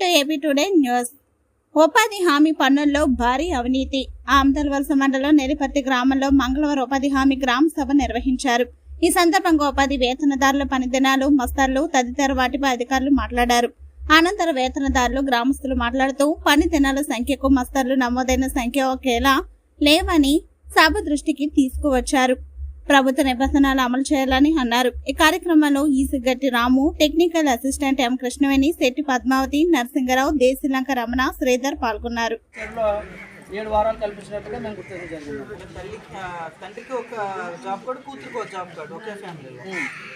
To AP today news. ఉపాధి హామీ పన్నుల్లో భారీ అవినీతి. ఆమదలవలస మండలం నెరిపర్తి గ్రామంలో మంగళవారం ఉపాధి హామీ గ్రామ సభ నిర్వహించారు. ఈ సందర్భంగా ఉపాధి వేతనదారుల పని దినాలు మస్తార్లు తదితర వాటిపై అధికారులు మాట్లాడారు. అనంతరం వేతనదారులు గ్రామస్తులు మాట్లాడుతూ పని దినాల సంఖ్యకు మస్తార్లు నమోదైన సంఖ్య ఒకేలా లేవని సభ దృష్టికి తీసుకువచ్చారు. ప్రభుత్వ నిబంధనలు అమలు చేయాలని అన్నారు. ఈ కార్యక్రమంలో Esigatti Ramu technical assistant M Krishnaveni Shetty Padmavathi Narasingarao Desilanka Ramana Sridhar పాల్గొన్నారు. ఏడు వారాలు కల్పించినట్టుగా మేము గుర్తించడం జరిగింది తల్లి తండ్రికి ఒక జాబ్ కార్డు కూతురికి ఒక జాబ్ కార్డు ఒకే ఫ్యామిలీలో.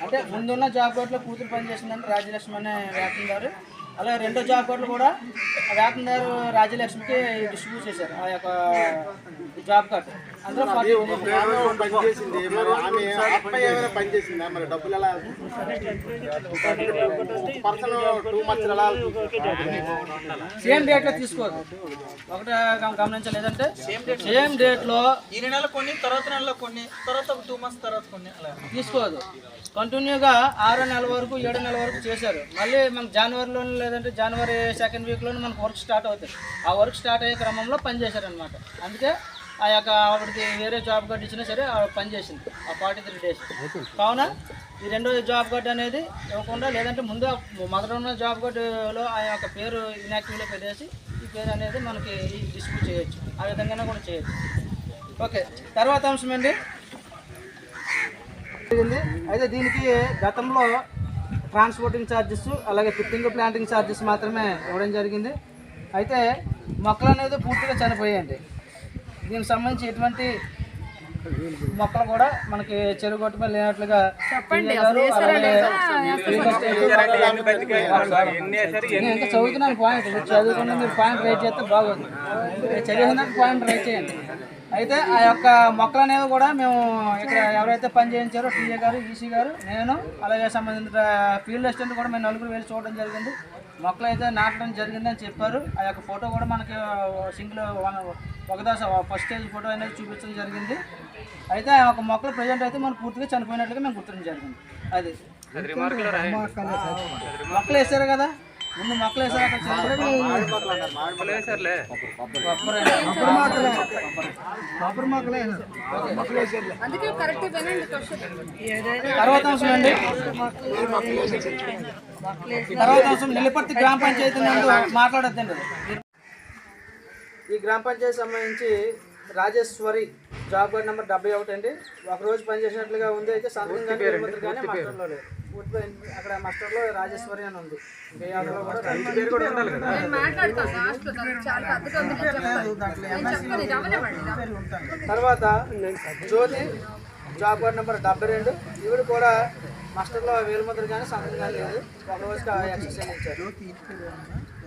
అంటే ముందున్న జాబ్ కార్డులో కూతురు పనిచేసిందంటే రాజ్యలక్ష్మి అనే వేతనదారు అలాగే రెండో జాబ్ కార్డులు కూడా ఆ వేతనదారు రాజ్యలక్ష్మికి డిస్ట్రిబ్యూట్ చేశారు. ఆ యొక్క జాబ్ కార్డు. పనిచేసింది మరి ఆమె అబ్బాయి ఏమైనా పనిచేసిందా మరి డబ్బులు ఎలా పర్సన్ టూ మచ్ ఎలా సేమ్ డేట్లో తీసుకోదు. ఒకటే గమ- గమనించలేదంటే సేమ్ డేట్లో ఈ నెల కొన్ని తర్వాత నెలలో కొన్ని తర్వాత ఒక టూ మంత్స్ తర్వాత కొన్ని అలా. తీసుకోదు. కంటిన్యూగా ఆరో నెల వరకు ఏడో నెల వరకు చేశారు. మళ్ళీ మనకు జనవరిలో లేదంటే జనవరి సెకండ్ వీక్లో మనకు వర్క్ స్టార్ట్ అవుతుంది. ఆ వర్క్ స్టార్ట్ అయ్యే క్రమంలో పని చేశారనమాట అందుకే ఆ యొక్క ఆవిడకి వేరే జాబ్ కార్డు ఇచ్చినా సరే ఆవిడ పని చేసింది. ఆ ఫార్టీ త్రీ డేస్ కావున ఈ రెండో జాబ్ కార్డు అనేది ఇవ్వకుండా లేదంటే ముందు మొదట ఉన్న జాబ్ కార్డులో ఆ యొక్క పేరు ఇన్యాక్టివ్లో పెట్టేసి ఈ పేరు అనేది మనకి డిస్ట్రిబ్యూట్ చేయొచ్చు. ఆ విధంగానే కూడా చేయొచ్చు. ఓకే తర్వాత అంశం అండి జరిగింది. అయితే దీనికి గతంలో ట్రాన్స్పోర్టింగ్ ఛార్జెస్ అలాగే ఫిఫ్టింగ్ ప్లాంటింగ్ ఛార్జెస్ మాత్రమే ఇవ్వడం జరిగింది. అయితే మొక్కలు అనేది పూర్తిగా చనిపోయాయండి. దీనికి సంబంధించి ఎటువంటి మొక్కలు కూడా మనకి చెరువు గొట్టు మీద లేనట్లుగా ఇంకా చదువుతున్నాను పాయింట్ చదువుకున్న మీరు పాయింట్ రైట్ చేస్తే బాగుంది. చదివిన పాయింట్ రైట్ చేయండి. అయితే ఆ యొక్క మొక్కలు అనేవి కూడా మేము ఇక్కడ ఎవరైతే పని చేయించారో టీఏ గారు ఈసీ గారు నేను అలాగే సంబంధించిన ఫీల్డ్ అసిస్టెంట్ కూడా మేము నలుగురు వెళ్ళి చూడడం జరిగింది. మొక్కలు అయితే నాటడం జరిగిందని చెప్పారు. ఆ యొక్క ఫోటో కూడా మనకి సింగిల్ వన్ ఒకదాస ఫస్ట్ స్టేజ్ ఫోటో అనేది చూపించడం జరిగింది. అయితే ఆ యొక్క మొక్కలు ప్రజెంట్ అయితే మనం పూర్తిగా చనిపోయినట్లుగా మేము గుర్తించడం జరిగింది. అది. మొక్కలు వేసారు కదా? ముందు మొక్కలు వేసారు? అక్కడ అందుకే కరెక్ట్ వినండి క్వశ్చన్. తర్వాత అంశం అండి. తర్వాత అంశం నిలపర్తి గ్రామ పంచాయతీ మాట్లాడొద్దండి. ఈ గ్రామ పంచాయతీ సంబంధించి రాజేశ్వరి జాబ్ కార్డ్ నెంబర్ డెబ్బై ఒకటి అండి. ఒక రోజు పనిచేసినట్లుగా ఉంది. అయితే సంతకం కానీ నిలబెత్తు కానీ మాస్టర్లో లేదు. పూర్తి అక్కడ మాస్టర్లో రాజేశ్వరి అని ఉంది. తర్వాత జ్యోతి జాబ్ కార్డ్ నెంబర్ డెబ్బై రెండు. ఈవిడ కూడా మాస్టర్లో వేలుముద్ర కానీ సంతకం కానీ లేదు. ఒక రోజుకి ఎక్సర్సైజ్ ఇచ్చారు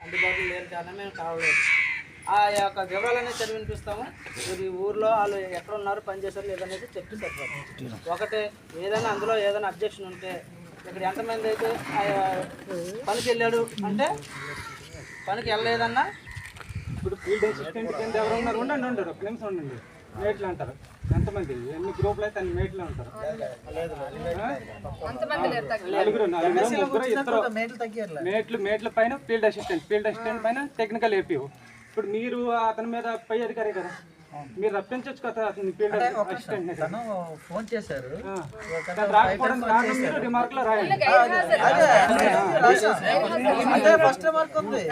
అందుబాటులో లేని కారణం మేము కావలేదు ఆ యొక్క వివరాలన్నీ చదివి వినిపిస్తాము. ఇది ఊర్లో వాళ్ళు ఎక్కడ ఉన్నారు పని చేశారు లేదనేది చెప్తే సరిపోతుంది ఒకటి ఏదైనా అందులో ఏదైనా అబ్జెక్షన్ ఉంటే ఇక్కడ ఎంతమంది అయితే ఆ పనికి వెళ్ళాడు అంటే పనికి వెళ్ళలేదన్నా ఇప్పుడు ఫీల్డ్ అసిస్టెంట్ కింద ఎవరు ఉన్నారు? ఉండండి ఉండరు నిమిషం ఉండండి. మేట్లు అంటారు. ఎంతమంది? ఎన్ని గ్రూపులు అయితే అన్ని మేట్లు ఉంటారు? నలుగురు నలుగురు ముగ్గురు ఇద్దరు. మేట్లు మేట్లు మేట్ల పైన ఫీల్డ్ అసిస్టెంట్ ఫీల్డ్ అసిస్టెంట్ పైన టెక్నికల్ ఏపీఓ. ఇప్పుడు మీరు అతని మీద పై అధికారి కదా. మీరు రప్పించవచ్చు కదా అతని ఫీల్డ్ అసిస్టెంట్ని కదా. ఫోన్ చేశారు రిమార్క్లో రాయండి అంటే ఫస్ట్ మార్క్ ఉంది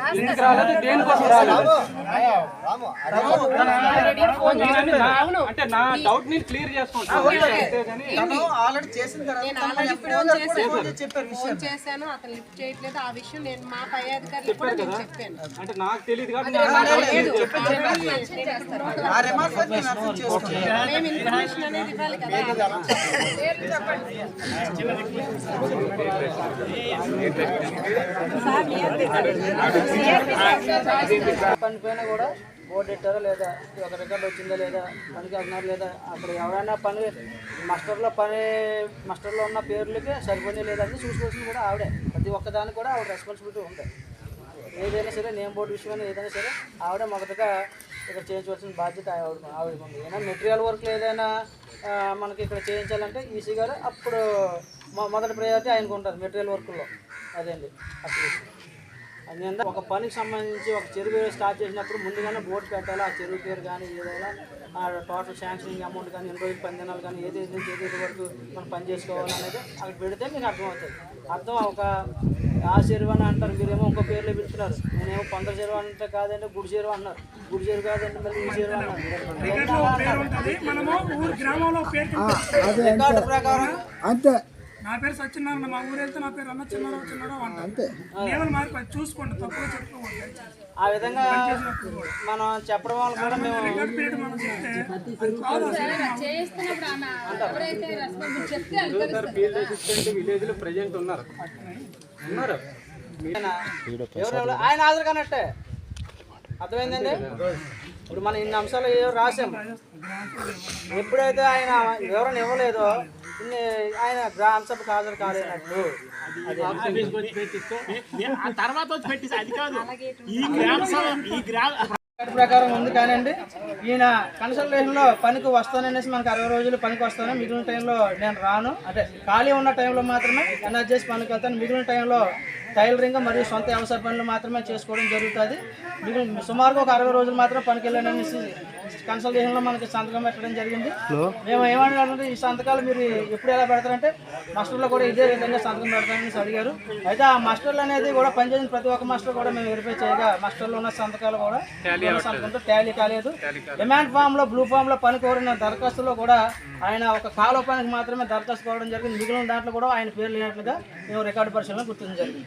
నా- అంటే నా డౌట్ నేను క్లియర్ చేసుకుంటాను తను ఆల్రెడీ చేసిన తర్వాత తను చెప్పారు విషయం ఫోన్ చేశాను అతను లిఫ్ట్ చేయట్లేదు ఆ విషయం నేను మా పై అధికారులకు కూడా నేను చెప్పాను అంటే నాకు తెలియదు కాబట్టి నేను పైన కూడా బోర్డు పెట్టారా లేదా? ఒక రికార్డ్ వచ్చిందా లేదా? పనికి వెళ్తున్నారు లేదా? అక్కడ ఎవరైనా పని మాస్టర్లో పని మాస్టర్లో ఉన్న పేర్లకి సరిపోయి లేదని చూసుకోవాల్సింది కూడా ఆవిడే. ప్రతి ఒక్కదానికి కూడా ఆవిడ రెస్పాన్సిబిలిటీ ఉంది ఏదైనా సరే నేమ్ బోర్డు విషయమైనా ఏదైనా సరే ఆవిడ మొదటగా ఇక్కడ చేయించవలసిన బాధ్యత ఆవిడ ఆవిడ ఉంది. ఏదైనా మెటీరియల్ వర్క్లు ఏదైనా మనకి ఇక్కడ చేయించాలంటే ఈసీ గారు అప్పుడు మొదటి ప్రయారిటీ ఆయనకు ఉంటుంది మెటీరియల్ వర్క్లో. అదేండి. అసలు అది ఒక పనికి సంబంధించి ఒక చెరువు స్టార్ట్ చేసినప్పుడు ముందుగానే బోర్డు పెట్టాలి? ఆ చెరువు పేరు కానీ ఏదైనా టోటల్ శాంక్షనింగ్ అమౌంట్ కానీ ఎన్ని రోజులు పని దినాలు కానీ ఏది ఏది ఏది వరకు మనం పని చేసుకోవాలి అనేది అక్కడ పెడితే మీకు అర్థమవుతుంది. అర్థం ఒక ఆ చెరువు అని అంటారు మీరేమో ఇంకో పేర్లో పెడుతున్నారు నేనేమో కొందరు చెరువు అంటే కాదంటే గుడి చెరువు అన్నారు. గుడి చెరువు కాదంటే మళ్ళీ ఈ చెరువు అన్నారు. రికార్డు ప్రకారం అంతే నా పేరు సత్యనారాయణ మా ఊరు వెళ్తే నా పేరు అన్న చిన్నారావు చిన్నారావు అంతే. లేవల్ మార్పు అది చూసుకోండి చెప్పుకోవద్దు దయచేసి. ఆ విధంగా మనం చెప్పడం వల్ల కూడా మేము రికార్డ్ పీరియడ్ మనం చెప్తే అది కాదు అసలు. చేస్తున్నప్పుడు అన్న ఎవరైతే రెస్పాన్సిబుల్ చెప్తే అది తెలుస్తుంది. ఫీల్డ్ అసిస్టెంట్ విలేజ్లో ప్రెజెంట్ ఉన్నారు? ఉన్నారు? ఆయన ఎవరెవరు ఆయన హాజరు కానట్టే అర్థమైందండి? ఇప్పుడు మనం ఇన్ని అంశాలు ఏవో రాసాం. ఎప్పుడైతే ఆయన వివరణ ఇవ్వలేదో ఆయన గ్రామ సభకు హాజరు కాలేనట్లు రికార్డు ప్రకారం ఉంది కానండి. ఈయన కన్సల్టేషన్లో పనికి వస్తాననేసి మనకు అరవై రోజులు పనికి వస్తాను. మిగిలిన టైంలో నేను రాను. అంటే ఖాళీ ఉన్న టైంలో మాత్రమే ఎనర్జీ చేసి పనికి వెళ్తాను. మిగిలిన టైంలో టైలరింగ్ మరియు సొంత వ్యవసాయ పనులు మాత్రమే చేసుకోవడం జరుగుతుంది. మిగిలిన సుమారుగా ఒక అరవై రోజులు మాత్రం పనికి వెళ్ళాననేసి కన్సల్టేషన్లో మనకి సంతకం పెట్టడం జరిగింది. మేము ఏమన్నారంటే ఈ సంతకాలు మీరు ఎప్పుడు ఎలా పెడతారంటే మాస్టర్లో కూడా ఇదే విధంగా సంతకం పెడతారని అడిగారు. అయితే ఆ మాస్టర్లు అనేది కూడా పనిచేసిన ప్రతి ఒక్క మాస్టర్ కూడా మేము వెరిఫై చేయగా మాస్టర్లో ఉన్న సంతకాలు కూడా సంతకంతో టాలీ కాలేదు. డిమాండ్ ఫామ్లో బ్లూ ఫామ్లో పని కోరిన దరఖాస్తులో కూడా ఆయన ఒక కాలువ పనికి మాత్రమే దరఖాస్తు కోవడం జరిగింది. మిగిలిన దాంట్లో కూడా ఆయన పేరు లేనట్లుగా మేము రికార్డు పరిశీలన గుర్తించడం జరిగింది.